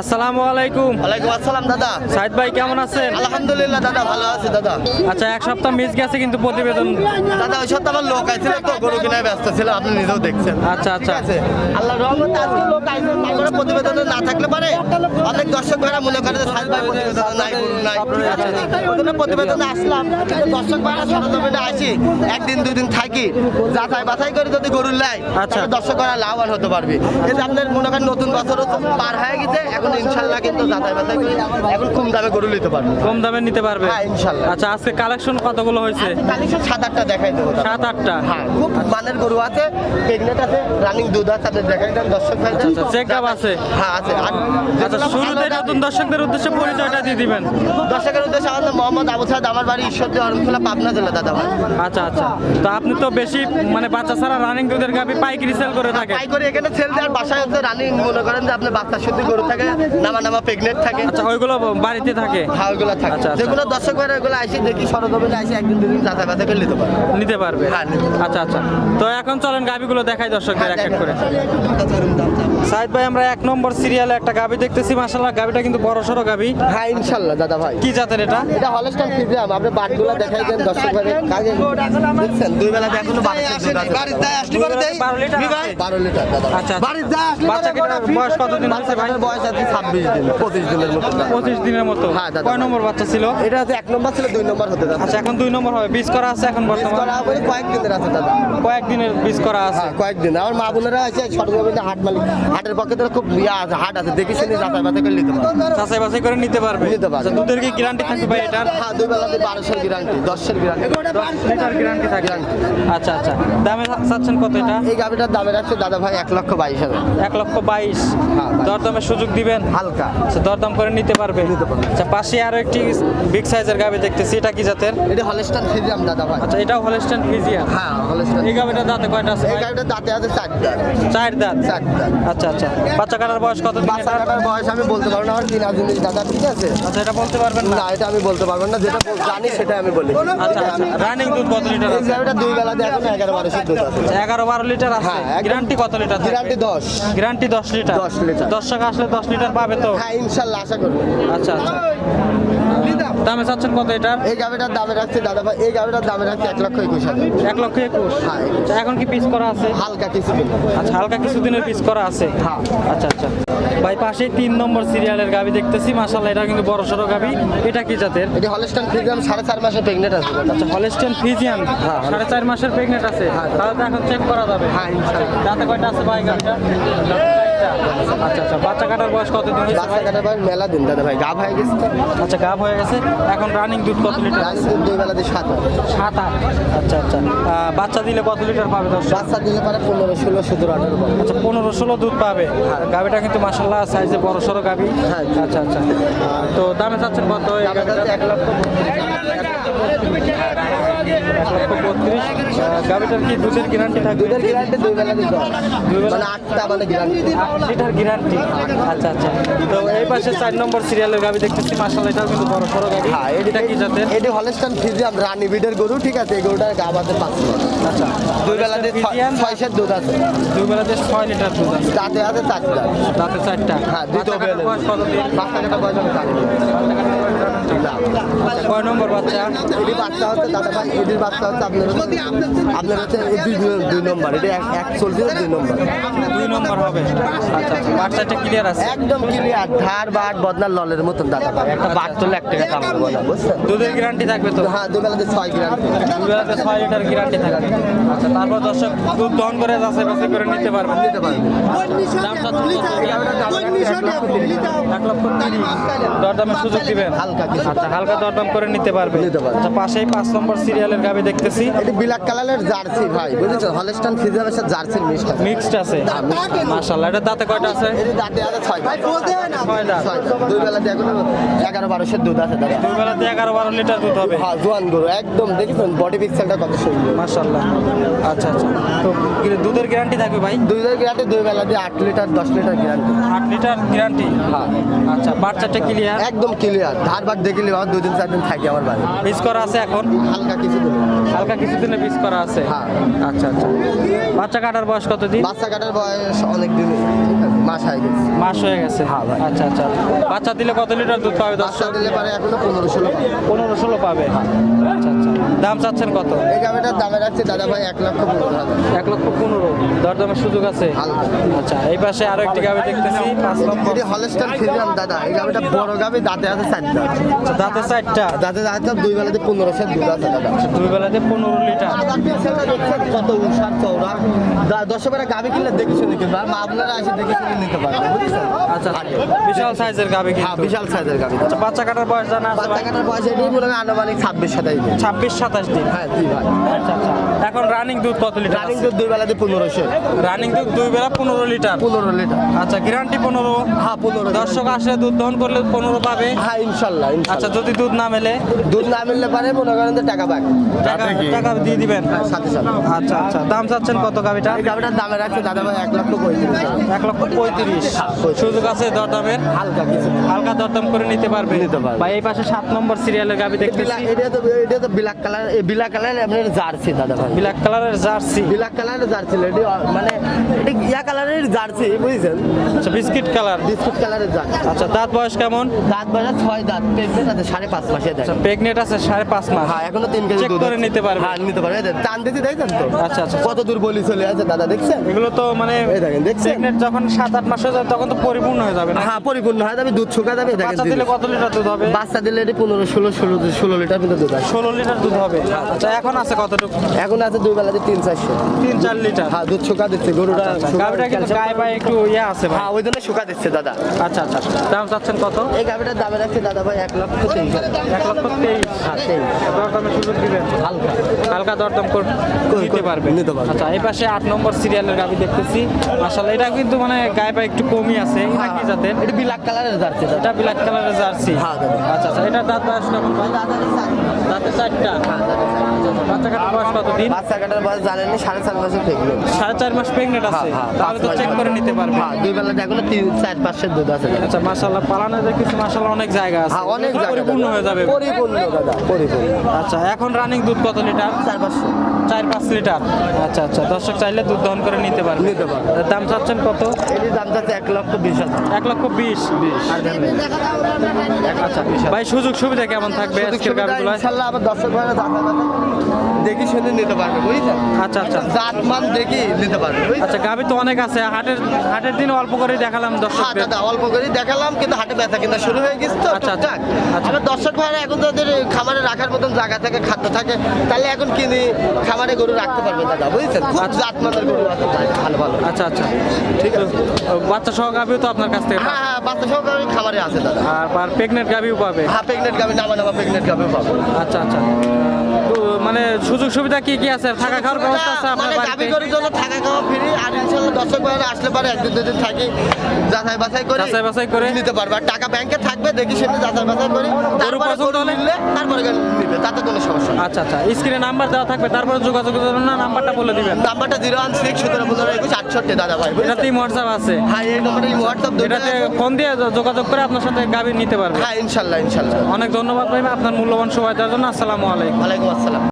আসসালামু আলাইকুম। ওয়ালাইকুম আসসালাম দাদা। সাইদ ভাই কেমন আছেন? আলহামদুলিল্লাহ দাদা ভালো আছে দাদা। আচ্ছা এক সপ্তাহ মিস গেছে কিন্তু প্রতিবেদন। দাদা ওই সপ্তাহ আমার লোক আইছিল তো গরু কিনায় ব্যস্ত ছিল আপনি নিজেও দেখছেন। আচ্ছা আচ্ছা। আল্লাহ রহমতে আজকে লোক আইছে তারপরে প্রতিবেদনে না থাকলে পারে। অনেক দর্শক ভাইরা মনে করে যে সাহেব ভাই প্রতিবেদনে নাই গরু নাই। ওজন্য প্রতিবেদনে আসলাম। কিন্তু দর্শক ভাইরা সরজমিনে আসি একদিন দুই দিন থাকি। যাচাই বাছাই করে যদি গরু লাই আচ্ছা। দর্শক ভাইরা লাভবান হতে পারবে। এই যে আপনার মনে করেন নতুন বছরও তো পার হয়ে গেছে এখন ইনশাল্লাহ কিন্তু যাচাই বাছাই করে এখন কম দামে গরু নিতে পারবে। কম দামে নিতে পারবে? হ্যাঁ, ইনশাল্লাহ। আচ্ছা আজকে কালেকশন কতগুলো হয়েছে? কালেকশন সাত আটটা দেখাই দেবো সাত আটটা হ্যাঁ খুব মানের গরু আছে প্রেগনেন্ট আছে রানিং দুধ আছে দেখাই দেন দর্শক ভাই check up আছে? হ্যাঁ আছে। আচ্ছা শুরুতে নতুন দর্শকদের উদ্দেশ্যে পরিচয়টা দিয়ে দিবেন। দর্শকের উদ্দেশ্যে আমাদের মোহাম্মদ আবু সাদ আমার বাড়ি ঈশ্বরদী অরণখোলা পাবনা জেলা দাদা ভাই। আচ্ছা আচ্ছা। তো আপনি তো বেশি মানে বাচ্চা ছাড়া রানিং দুধের গাবি পাইকারি সেল করে থাকেন। পাই করে এখানে ছেলে দেওয়ার বাসায় হচ্ছে রানিং মনে করেন যে আপনার বাচ্চা শুদ্ধ গরু থাকে নামা নামা প্রেগনেন্ট থাকে। আচ্ছা ওইগুলো বাড়িতে থাকে? হ্যাঁ ওইগুলো থাকে। আচ্ছা, আচ্ছা। যেগুলো দর্শক ভাইরা ওইগুলো আসি দেখি সরজমিনে আসি একদিন দুদিন যাচাই বাছাই করে নিতে পারে নিতে পারবে? হ্যাঁ, আচ্ছা আচ্ছা। তো এখন চলেন গাবিগুলো দেখাই দর্শকদের এক এক করে। সাইদ ভাই আমরা এক নম্বর সিরিয়ালে একটা গাবি দেখতেছি। মাসাল্লাহ গাবিটা কিন্তু বড় সড়ো গাবি। হ্যাঁ ইনশাল্লাহ দাদা ভাই। কি জাতের এটা? এটা হলস্টাইন ফিজিয়াম আপনি বাটগুলো দেখাই দেন দর্শক ভাই কাজে। দেখছেন দুই বেলা এখনও বারো বারো লিটার আছে? বারো লিটার দাদা আচ্ছা বাচ্চা কিটার বয়স কতদিন হয়েছে ভাই? বয়স ছাব্বিশ দিন পঁচিশ দিনের মতো। পঁচিশ দিনের মতো। হ্যাঁ, দাদা। কয় নম্বর বাচ্চা ছিল? এটা হচ্ছে এক নম্বর ছিল দুই নম্বর হতে যাচ্ছে আচ্ছা এখন দুই নম্বর হবে। বীজ করা আছে এখন বর্তমানে? করা হবে কয়েকদিনের আছে দাদা। কয়েকদিনের বীজ করা আছে। হ্যাঁ কয়েকদিন আমার মা বোনেরা আছে হাট মালিক হাটের পক্ষে তো খুব ইয়া আছে হাট আছে। দেখি শুনি যাতায়াত বাতাই করে নিতে পারবে। যাচাই বাছাই করে নিতে পারবে। নিতে পারবে। আচ্ছা, দুধের কি গ্যারান্টি থাকবে ভাই এটার? হ্যাঁ দুই বেলাতে বারোশোর গ্যারান্টি দশের গ্যারান্টি লিটার গ্যারান্টি থাকে আচ্ছা আচ্ছা। দামে চাচ্ছেন কত এটা? এই গাভিটার দামে রাখছে দাদা ভাই এক লক্ষ বাইশ হাজার। এক লক্ষ বাইশ। হ্যাঁ। দরদামের সুযোগ দিবেন হালকা। আচ্ছা দরদাম করে নিতে পারবে আচ্ছা পাশে আরও একটি বিগ সাইজের গাবি দেখতেছি এটা কি জাতের? এটা হলস্টান ফিজিয়াম দাদা ভাই। আচ্ছা এটাও হলস্টেন ফিজিয়ান হ্যাঁ হলস্টান এই দাঁতে কয়টা আছে এই? দাঁতে আছে চারটা। চার দাঁত? চার দাঁত আচ্ছা আচ্ছা। বাচ্চা কাটার বয়স কত দিন বাচ্চা কাটার বয়স আমি বলতে পারব না আমার কিনা জিনিস দাদা ঠিক আছে? আচ্ছা এটা বলতে পারবেন না? এটা আমি বলতে পারব না যেটা জানি সেটা আমি বলি। আচ্ছা আচ্ছা। রানিং দুধ কত লিটার এই আছে? দুই বেলা দিয়ে এখন এগারো বারোশো দুধ আছে। আচ্ছা, এগারো বারো লিটার আছে? হ্যাঁ। গ্যারান্টি কত লিটার গ্যারান্টি দশ। গ্যারান্টি দশ লিটার? 10 লিটার। দশ টাকা আসলে দশ লিটার পাবে তো? হ্যাঁ ইনশাল্লাহ আশা করব। আচ্ছা আচ্ছা। দামে চাচ্ছেন কত এটার এই গাভিটার দামে রাখছে দাদা ভাই এই গাভিটার দামে রাখছে এক লক্ষ একুশ হাজার। এক লক্ষ একুশ? হ্যাঁ, আচ্ছা, এখন কি পিস করা আছে? হালকা কিছু দিন আচ্ছা হালকা কিছুদিনের পিস করা আছে? হ্যাঁ। আচ্ছা আচ্ছা। ভাই পাশেই তিন নম্বর সিরিয়ালের গাবি দেখতেছি। মাসাল্লাহ এটা কিন্তু বড় সড়ো গাবি এটা কি জাতের? এটি হলস্টান ফিজিয়াম সাড়ে চার মাসে প্রেগনেন্ট আছে। আচ্ছা হলেস্টেন হ্যাঁ, সাড়ে চার মাসের প্রেগনেন্ট আছে। তাহলে তো এখন চেক করা যাবে। হ্যাঁ ইনশাল্লাহ। দাঁতে কয়টা আছে ভাই গাবিটা আচ্ছা আচ্ছা বাচ্চা কাটার বয়স কত দিন হয়েছে বাচ্চা কাটার মেলা দিন দাদা ভাই গা ভাই গেছে। আচ্ছা গাব হয়ে গেছে। এখন রানিং দুধ কত লিটার রাইস দিন দুই বেলা দিয়ে সাত হয়। সাত আট। আচ্ছা আচ্ছা। বাচ্চা দিলে কত লিটার পাবে দশ বাচ্চা দিলে পারে পনেরো ষোলো সতেরো আঠারো পাবে। আচ্ছা পনেরো ষোলো দুধ পাবে। গাবিটা কিন্তু মাসাল্লাহ সাইজে বড় সড়ো গাবি। হ্যাঁ। আচ্ছা আচ্ছা। তো দামে চাচ্ছেন কত? এক লক্ষ এক লক্ষ বত্রিশ। কি দুধের গ্যারান্টি থাকবে? দুধের গ্যারান্টি দুই বেলা বেলা- মানে আটটা মানে গ্যারান্টি লিটার গ্যারান্টি আচ্ছা আচ্ছা। তো এই পাশে চার নম্বর সিরিয়ালের গাবি দেখতেছি মাসাল এটাও কিন্তু বড় বড় গাবি হ্যাঁ এটা কি জাতের? এটি হলেস্টান ফিজিয়াম রানী বিডের গরু ঠিক আছে? এই গরুটার গা বাদে পাঁচ আচ্ছা দুই বেলাতে ছয়- ফিজিয়ান? দুধ আছে। দুই বেলাতে ছয় লিটার দুধ আছে। দাঁতে আছে চারটা। দাঁতে চারটা। হ্যাঁ দুটো বাচ্চা কাটার বয়স কত দিন বাচ্চা কাটা বয়স। আচ্ছা, কয় নম্বর বাচ্চা? এটি বাচ্চা হচ্ছে দাদা ভাই এটির বাচ্চা হচ্ছে আপনার হচ্ছে আপনার হচ্ছে দুই নম্বর এটা এক এক চলছে দুই নম্বর। দুই নম্বর হবে। আচ্ছা আচ্ছা বাচ্চাটা ক্লিয়ার আছে? একদম ক্লিয়ার ধার বাট বদনার ললের মতন দাদা ভাই। একটা বাট তোলে এক টাকা কামাবো বলা বুঝছেন? দুধের গ্যারান্টি থাকবে তো? হ্যাঁ দুই বেলাতে ছয় গ্রাম দুই বেলাতে ছয় লিটার গ্যারান্টি থাকবে। আচ্ছা তারপর দর্শক দুধ দহন করে যাচাই বাছাই করে নিতে পারবেন দিতে পারবে। দাম এক লক্ষ তিরিশ। দরদামের সুযোগ দিবেন। হালকা কিছু। আচ্ছা হালকা দরদাম করে নিতে পারবে। নিতে পারবে। আচ্ছা পাশেই পাঁচ নম্বর সিরিয়ালের গাবি দেখতেছি। এটি ব্ল্যাক কালারের জার্সি ভাই বুঝেছ? হলস্টান ফিজিয়ামের সাথে জার্সির মিক্সড আছে। মিক্সড আছে। মাশাআল্লাহ এটা দাঁতে কয়টা আছে? এটি দাঁতে আছে ছয় ছয় দাঁত দুই বেলাতে এখন এগারো বারোশের দুধ আছে দাদা দুই বেলাতে এগারো বারো লিটার দুধ হবে। হ্যাঁ জোয়ান গরু একদম দেখেছেন? বডি পিক্সেলটা কত সুন্দর। মাশাআল্লাহ। আচ্ছা আচ্ছা। তো দুধের গ্যারান্টি থাকবে ভাই? দুই গ্যারান্টি দুই বেলা দিয়ে আট লিটার দশ লিটার গ্যারান্টি আট লিটার গ্যারান্টি হ্যাঁ। আচ্ছা বাচ্চাটা ক্লিয়ার একদম ক্লিয়ার ধার বাদ দেখলে আমার দুই দিন চার দিন থাকি আমার বাড়ি। পিস করা আছে এখন? হালকা কিছু দিন হালকা কিছুদিনে পিস করা আছে? হ্যাঁ। আচ্ছা আচ্ছা। বাচ্চা কাটার বয়স কতদিন? বাচ্চা কাটার বয়স অনেক দিন। মাস হয়ে গেছে। মাস হয়ে গেছে? হ্যাঁ, ভাই। আচ্ছা আচ্ছা। বাচ্চা দিলে কত লিটার দুধ পাবে বাচ্চা দর্শক? দিলে পারে এখনও পনেরো ষোলো পনেরো ষোলো পাবে? আচ্ছা আচ্ছা। দাম চাচ্ছেন কত? এই গাভিটার দামে রাখছে দাদা ভাই এক লক্ষ পনেরো এক লক্ষ পনেরো। দরদামের সুযোগ আছে। আচ্ছা এই পাশে আরও একটি গাভি দেখতেছি। পাঁচ এটি হলস্টার দাদা এই গাভিটা বড় গাভি দাঁতে আছে আচ্ছা, দাঁতে চারটা দাঁতে দাঁতে দুই বেলাতে পনেরোশো দুধ আছে দাদা। দুই বেলাতে পনেরো লিটার। কত উষার চৌড়া দর্শকেরা গাভি কিনলে দেখে শুনে কিনবে আর আপনারা এসে দেখে শুনে নিতে পারবেন বুঝছেন? আচ্ছা বিশাল সাইজের গাভি হ্যাঁ বিশাল সাইজের গাভি আচ্ছা বাচ্চা কাটার বয়স জানা আছে বাচ্চা কাটার বয়স এটাই হয় আনুমানিক ছাব্বিশ সাতাইশ দিন। ছাব্বিশ সাতাশ দিন? হ্যাঁ জি ভাই। আচ্ছা আচ্ছা। এখন রানিং দুধ কত লিটার রানিং দুধ দুই বেলাতে পনেরোশো। রানিং দুধ দুই বেলা পনেরো লিটার পনেরো লিটার আচ্ছা গ্যারান্টি পনেরো? হ্যাঁ পনেরো দর্শক আসলে দুধ দহন করলে পনেরো পাবে? হ্যাঁ ইনশাল্লাহ আচ্ছা যদি দুধ না মেলে? দুধ না মিললে পারে মনে করেন টাকা পাক টাকা টাকা দিয়ে দিবেন? হ্যাঁ, সাথে সাথে। আচ্ছা আচ্ছা। দাম চাচ্ছেন কত গাবিটা গাবিটার দামে রাখছে দাদা ভাই এক লক্ষ পঁয়ত্রিশ। এক লক্ষ পঁয়ত্রিশ। সুযোগ আছে দরদামের? হালকা কিছু। হালকা দরদাম করে নিতে পারবে? নিতে পারবে। ভাই এই পাশে সাত নম্বর সিরিয়ালের গাবি দেখতেছি। এটা তো এটা তো ব্ল্যাক কালার ব্ল্যাক কালার আপনার জার্সি দাদা ভাই। ব্ল্যাক কালারের জার্সি ব্ল্যাক কালারের জার্সি মানে কালারের জার্সি বুঝছেন? আচ্ছা বিস্কিট কালার। বিস্কুট কালারের জার্সি। আচ্ছা দাঁত বয়স কেমন? দাঁত বাজার ছয় দাঁত। প্রেগনেন্ট আছে সাড়ে পাঁচ মাসে দেয়। আচ্ছা প্রেগনেন্ট আছে সাড়ে পাঁচ মাস। হ্যাঁ এখনও তিন কেজি দুধ করে নিতে পারবে। হ্যাঁ নিতে পারবে। টান দিতে দেখছেন তো? আচ্ছা আচ্ছা। কত দূর বলি চলে আছে দাদা দেখছেন? এগুলো তো মানে এই দেখেন, দেখছেন? যখন সাত আট মাস হয়ে যাবে তখন তো পরিপূর্ণ হয়ে যাবে না? হ্যাঁ পরিপূর্ণ হয় যাবে দুধ শুকা যাবে দেখেন বাচ্চা দিলে কত লিটার দুধ হবে? বাচ্চা দিলে এটি পনেরো ষোলো ষোলো ষোলো লিটার কিন্তু দুধ আছে। ষোলো লিটার দুধ হবে। আচ্ছা এখন আছে কতটুকু? এখন আছে দুই বেলাতে তিন চারশো। তিন চার লিটার। হ্যাঁ দুধ শুকা দিচ্ছে গরুটা শুকা- কিন্তু গায়ে একটু ইয়ে আছে ভাই। হ্যাঁ ওই জন্য শুকা দিচ্ছে দাদা। আচ্ছা আচ্ছা দাম চাচ্ছেন কত? এই গাভিটার দামে রাখছে দাদা ভাই এক লক্ষ তেইশ এক লক্ষ তেইশ। হ্যাঁ দরদামের সুযোগ দিবেন? হালকা। হালকা দরদাম করে নিতে পারবে। আচ্ছা এই পাশে আট নম্বর সিরিয়ালের গাভি দেখতেছি। আসলে এটা কিন্তু মানে গায়ে পায়ে একটু কমই আছে এটা কি জাতের। এটা ব্ল্যাক কালারের দাদা। এটা ব্ল্যাক কালারের জার্সি। হ্যাঁ, দাদা। আচ্ছা আচ্ছা এটা দাঁত? দাঁতে চারটা? বাচ্চা কাটার বয়স কত দিন বাচ্চা কাটার বয়স জানেননি সাড়ে চার বছর থেকে সাড়ে চার মাস প্রেগনেন্ট আছে। হ্যাঁ, হ্যাঁ, তাহলে তো চেক মাস। করে নিতে পারবে। হ্যাঁ দুই বেলা এখনও তিন চার পাঁচশের দুধ আছে। আচ্ছা মাশাআল্লাহ পালানো কিছু মাশাআল্লাহ অনেক জায়গা আছে। হ্যাঁ অনেক জায়গা পরিপূর্ণ হয়ে যাবে। পরিপূর্ণ দাদা পরিপূর্ণ। আচ্ছা এখন রানিং দুধ কত লিটার? চার পাঁচশো চার পাঁচ লিটার। আচ্ছা আচ্ছা দর্শক চাইলে দুধ দহন করে নিতে পারবে। নিতে পারবে। দাম চাচ্ছেন কত? এটির দাম চাচ্ছে এক লক্ষ বিশ হাজার। এক লক্ষ বিশ। আচ্ছা ভাই সুযোগ সুবিধা কেমন থাকবে আজকের গাড়িগুলো ইনশাল্লাহ আমার দর্শক ভাইরা দাদা দেখি শুনে নিতে পারবে বুঝছেন? আচ্ছা আচ্ছা। জাত মান দেখি নিতে পারবে? আচ্ছা গাভি তো অনেক আছে হাটের হাটের দিন অল্প করে দেখালাম দর্শকদের। দাদা অল্প করে দেখালাম কিন্তু হাটে ব্যথা কিনা শুরু হয়ে গেছে তো আচ্ছা, আচ্ছা। দর্শক ভাইরা এখন তাদের খামারে রাখার মতন জায়গা থাকে খাদ্য থাকে তাহলে এখন কিনে খামারে গরু রাখতে পারবে দাদা বুঝছেন? খুব আচ্ছা। জাত মানের গরু আছে ভালো ভালো। আচ্ছা আচ্ছা। ঠিক আছে। বাচ্চা সহ গাভিও তো আপনার কাছ থেকে হ্যাঁ হ্যাঁ বাচ্চা সব খামারে আছে দাদা। আর আর প্রেগনেন্ট গাভিও পাবে? হ্যাঁ প্রেগনেন্ট গাভি নামা নামা প্রেগনেন্ট গাভিও পাবে। আচ্ছা আচ্ছা। তো মানে সুযোগ সুবিধা কি কি আছে? থাকা খাওয়ার ব্যবস্থা আছে আপনার মানে বাড়িতে? গাবি করার জন্য থাকা খাওয়া ফ্রি আর ইনশাআল্লাহ দর্শক ভাইরা আসলে পারে একদিন দুদিন থাকি যাচাই বাছাই করে যাচাই বাছাই করে? নিতে পারবে। আর টাকা ব্যাংকে থাকবে দেখি সেটা যাচাই বাছাই করে। তারপর পছন্দ হলে? নিলে তারপরে নিবে তাতে কোনো আচ্ছা আচ্ছা। স্ক্রিনে নাম্বার দেওয়া থাকবে তারপরে যোগাযোগ করবেন না নাম্বারটা বলে দিবেন। নাম্বারটা জিরো ওয়ান সিক্স সতেরো পনেরো একুশ আটষট্টি দাদা ভাই এটাতেই হোয়াটসঅ্যাপ আছে। হ্যাঁ এই নম্বরে হোয়াটসঅ্যাপ এটাতে ফোন দিয়ে যোগাযোগ করে আপনার সাথে গাবি নিতে পারবে। হ্যাঁ ইনশাল্লাহ ইনশাল্লাহ। অনেক ধন্যবাদ ভাই আপনার মূল্যবান সময় দেওয়ার জন্য। আসসালামু আলাইকুম। ওয়ালাইকুম আসসালাম।